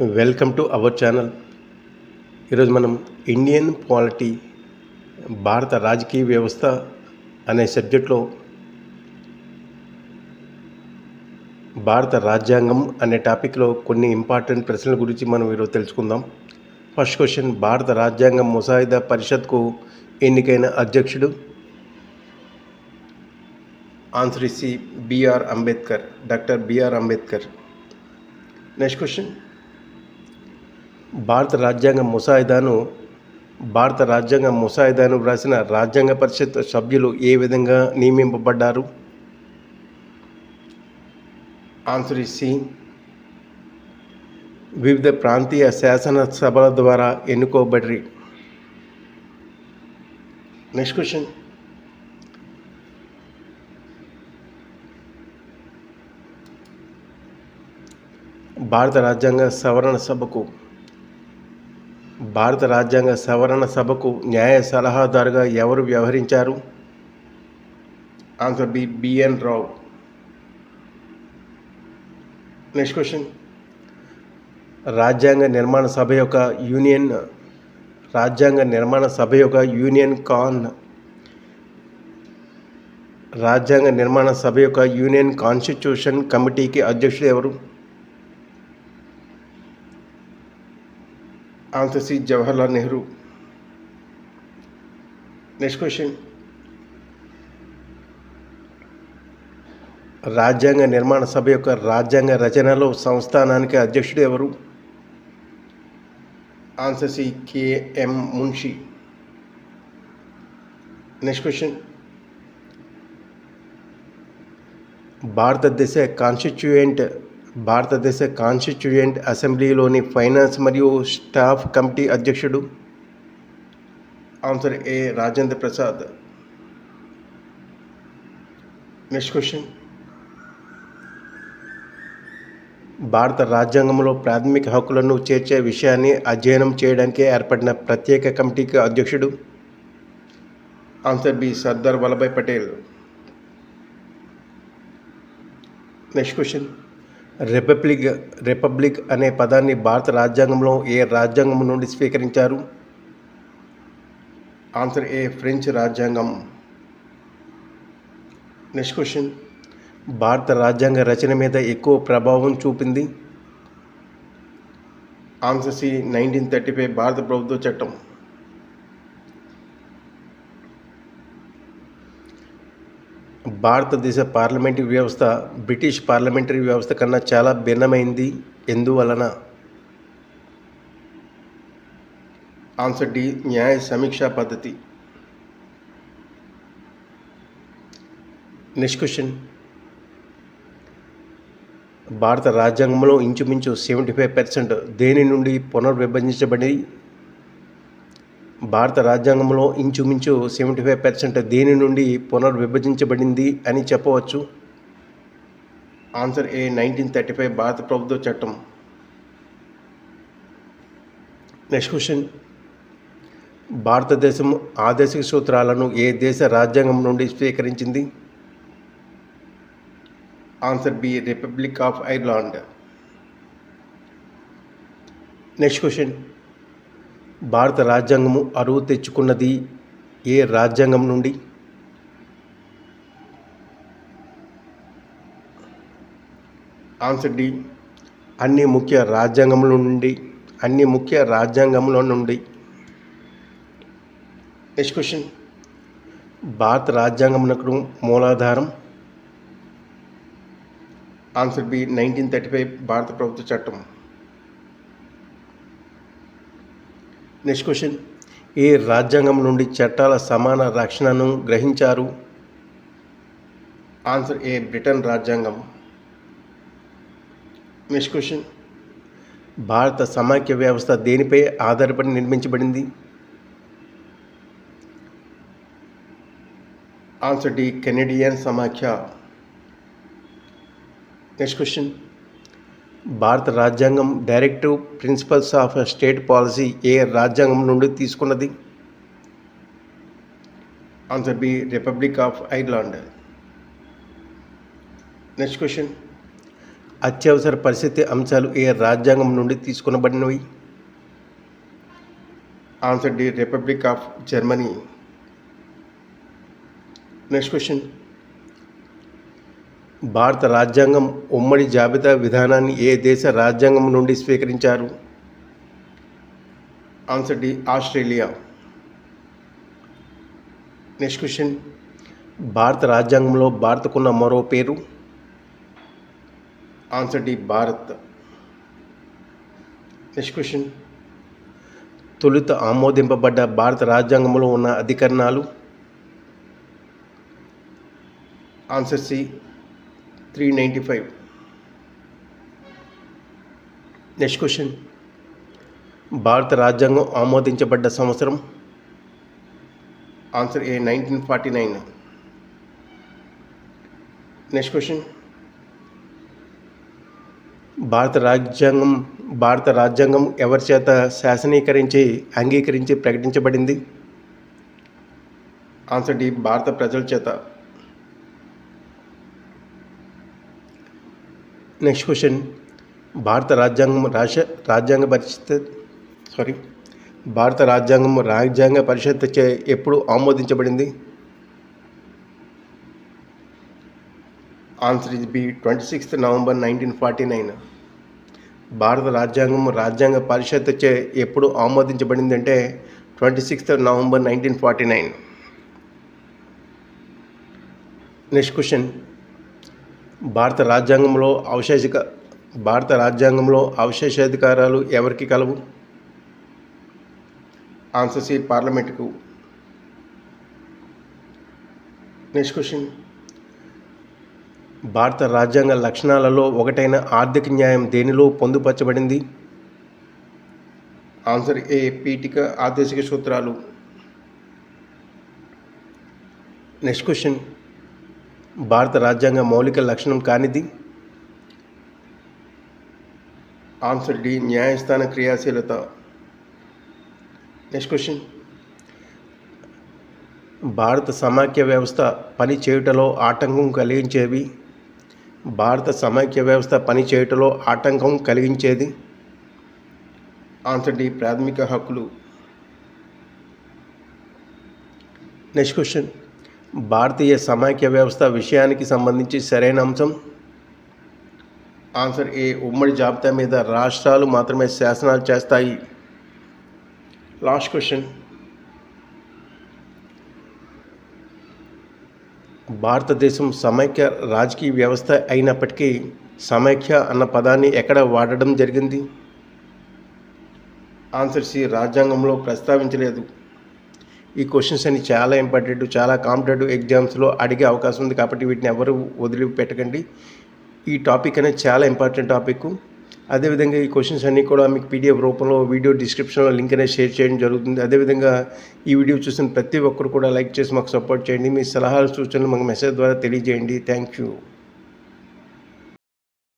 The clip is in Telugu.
Welcome to our channel. ఈరోజు మనం ఇండియన్ పాలిటీ భారత రాజకీయ వ్యవస్థ అనే సబ్జెక్ట్లో భారత రాజ్యాంగం అనే టాపిక్లో కొన్ని ఇంపార్టెంట్ ప్రశ్నల గురించి మనం ఈరోజు తెలుసుకుందాం. ఫస్ట్ క్వశ్చన్ భారత రాజ్యాంగం ముసాయిదా పరిషత్కు ఎన్నికైన అధ్యక్షుడు? Answer is C BR Ambedkar doctor BR Ambedkar. Next question భారత రాజ్యాంగ ముసాయిదాను భారత రాజ్యాంగ ముసాయిదాను వ్రాసిన రాజ్యాంగ పరిషత్ సభ్యులు ఏ విధంగా నియమింపబడ్డారు? Answer C. వివిధ ప్రాంతీయ శాసన సభల ద్వారా ఎన్నుకోబడి నెక్స్ట్ క్వశ్చన్ భారత రాజ్యాంగ సవరణ సభకు భారత రాజ్యాంగ సవరణ సభకు న్యాయ సలహాదారుగా ఎవరు వ్యవహరించారు? Answer B BN Rao. Next question రాజ్యాంగ నిర్మాణ సభ యొక్క యూనియన్ రాజ్యాంగ నిర్మాణ సభ యొక్క యూనియన్ కాన్. రాజ్యాంగ నిర్మాణ సభ యొక్క యూనియన్ కాన్స్టిట్యూషన్ కమిటీకి అధ్యక్షుడు ఎవరు? Answers is Jawaharlal Nehru. Next question రాజ్యాంగ నిర్మాణ సభ యొక్క రాజ్యాంగ రచనలో సంస్థానానికి అధ్యక్షుడు ఎవరు? Answer C KM Munshi next question భారతదేశ కాన్స్టిట్యూయెంట్ భారతదేశ కాన్స్టిట్యూయెంట్ అసెంబ్లీలోని ఫైనాన్స్ మరియు స్టాఫ్ కమిటీ అధ్యక్షుడు answer A Rajendra Prasad? Next question భారత రాజ్యాంగంలో ప్రాథమిక హక్కులను చేర్చే విషయాన్ని అధ్యయనం చేయడానికి ఏర్పడిన ప్రత్యేక కమిటీకి అధ్యక్షుడు answer B Sardar Vallabhbhai Patel. Next question republic republic అనే పదాన్ని భారత రాజ్యాంగంలో ఏ రాజ్యాంగం నుండి స్వీకరించారు? ఆన్సర్ ఏ ఫ్రెంచ్ రాజ్యాంగం. నెక్స్ట్ క్వశ్చన్ భారత రాజ్యాంగ రచన మీద ఎక్కువ ప్రభావం చూపింది? Answer C nineteen thirty five భారత ప్రభుత్వ చట్టం. భారతదేశ పార్లమెంటరీ వ్యవస్థ బ్రిటిష్ పార్లమెంటరీ వ్యవస్థ కన్నా చాలా భిన్నమైంది. ఎందువలన? ఆన్సర్ డి న్యాయ సమీక్షా పద్ధతి. Next question. భారత రాజ్యాంగంలో ఇంచుమించు సెవెంటీ ఫైవ్ పర్సెంట్ దేని నుండి పునర్విభజించబడి భారత రాజ్యాంగంలో ఇంచుమించు సెవెంటీ ఫైవ్ పర్సెంట్ దేని నుండి పునర్విభజించబడింది అని చెప్పవచ్చు? Answer A nineteen thirty five భారత ప్రభుత్వ చట్టం. Next question. భారతదేశం ఆదేశిక సూత్రాలను ఏ దేశ రాజ్యాంగం నుండి స్వీకరించింది? Answer B republic of Ireland. Next question. భారత రాజ్యాంగము అరువు తెచ్చుకున్నది ఏ రాజ్యాంగం నుండి? Answer D. అన్ని ముఖ్య రాజ్యాంగముల నుండి అన్ని ముఖ్య రాజ్యాంగముల నుండి. నెక్స్ట్ క్వశ్చన్ భారత రాజ్యాంగమునకు మూలాధారం? Answer B nineteen thirty five భారత ప్రభుత్వ చట్టం నెక్స్ట్ క్వశ్చన్ ఏ రాజ్యాంగం నుండి చట్టాల సమాన రక్షణను గ్రహించారు? ఆన్సర్ ఏ బ్రిటన్ రాజ్యాంగం. నెక్స్ట్ క్వశ్చన్ భారత సమాఖ్య వ్యవస్థ దేనిపై ఆధారపడి నిర్మించబడింది? ఆన్సర్ డి కెనడియన్ సమాఖ్య. నెక్స్ట్ క్వశ్చన్ భారత రాజ్యాంగం directive principles of state policy ఏ రాజ్యాంగం నుండి తీసుకున్నది? Answer B republic of Ireland. Next question. అత్యవసర పరిస్థితి అంశాలు ఏ రాజ్యాంగం నుండి తీసుకునబడినవి? Answer D republic of Germany. Next question. భారత రాజ్యాంగం ఉమ్మడి జాబితా విధానాన్ని ఏ దేశ రాజ్యాంగం నుండి స్వీకరించారు? Answer D Australia. Next question. భారత రాజ్యాంగంలో భారత్కున్న మరో పేరు? Answer D Bharat. Next question. తొలుత ఆమోదింపబడ్డ భారత రాజ్యాంగంలో ఉన్న అధికరణాలు? Answer C three ninety five next question భారత రాజ్యాంగం ఆమోదించబడ్డ సంవత్సరం? Answer A nineteen forty nine next question భారత రాజ్యాంగం భారత రాజ్యాంగం ఎవరి చేత శాసనీకరించి అంగీకరించి ప్రకటించబడింది? ఆన్సర్ డి భారత ప్రజల చేత. నెక్స్ట్ క్వశ్చన్ భారత రాజ్యాంగం రాష్ట్ర రాజ్యాంగ పరిషత్ సారీ భారత రాజ్యాంగం రాజ్యాంగ పరిషత్ చే ఎప్పుడు ఆమోదించబడింది? Answer is B twenty sixth November nineteen forty nine భారత రాజ్యాంగం రాజ్యాంగ పరిషత్ చే ఎప్పుడు ఆమోదించబడింది అంటే twenty sixth November nineteen forty nine next question భారత రాజ్యాంగంలో అవశేషిక భారత రాజ్యాంగంలో అవశేషాధికారాలు ఎవరికి కలవు? ఆన్సర్ సి పార్లమెంటుకు నెక్స్ట్ క్వశ్చన్ భారత రాజ్యాంగ లక్షణాలలో ఒకటైన ఆర్థిక న్యాయం దేనిలో పొందుపరచబడింది? ఆన్సర్ ఏ పీఠిక ఆదేశిక సూత్రాలు. నెక్స్ట్ క్వశ్చన్ భారత రాజ్యాంగ మౌలిక లక్షణం కానిది. ఆన్సర్ డి న్యాయస్థాన క్రియాశీలత. నెక్స్ట్ క్వశ్చన్ భారత సమాఖ్య వ్యవస్థ పని చేయుటలో ఆటంకం కలిగించేవి భారత సమాఖ్య వ్యవస్థ పని చేయుటలో ఆటంకం కలిగించేది. ఆన్సర్ డి ప్రాథమిక హక్కులు. నెక్స్ట్ క్వశ్చన్ భారతీయ సమాఖ్య వ్యవస్థ విషయానికి సంబంధించి సరైన అంశం? Answer A. ఉమ్మడి జాబితా మీద రాష్ట్రాలు మాత్రమే శాసనాలు చేస్తాయి. Last question. భారతదేశం సమైక్య రాజకీయ వ్యవస్థ అయినప్పటికీ సమైక్య అన్న పదాన్ని ఎక్కడ వాడడం జరిగింది? Answer C. రాజ్యాంగంలో ప్రస్తావించలేదు. ఈ క్వశ్చన్స్ అన్ని చాలా ఇంపార్టెంట్ చాలా కాంపిటేటివ్ ఎగ్జామ్స్లో అడిగే అవకాశం ఉంది కాబట్టి వీటిని ఎవరు వదిలిపెట్టకండి. ఈ టాపిక్ అనేది చాలా ఇంపార్టెంట్ టాపిక్ అదేవిధంగా ఈ క్వశ్చన్స్ అన్నీ కూడా మీకు పీడిఎఫ్ రూపంలో వీడియో డిస్క్రిప్షన్లో లింక్ అనేది షేర్ చేయడం జరుగుతుంది. అదేవిధంగా ఈ వీడియో చూసిన ప్రతి ఒక్కరు కూడా లైక్ చేసి మాకు సపోర్ట్ చేయండి. మీ సలహాలు సూచనలు మాకు మెసేజ్ ద్వారా తెలియజేయండి. Thank you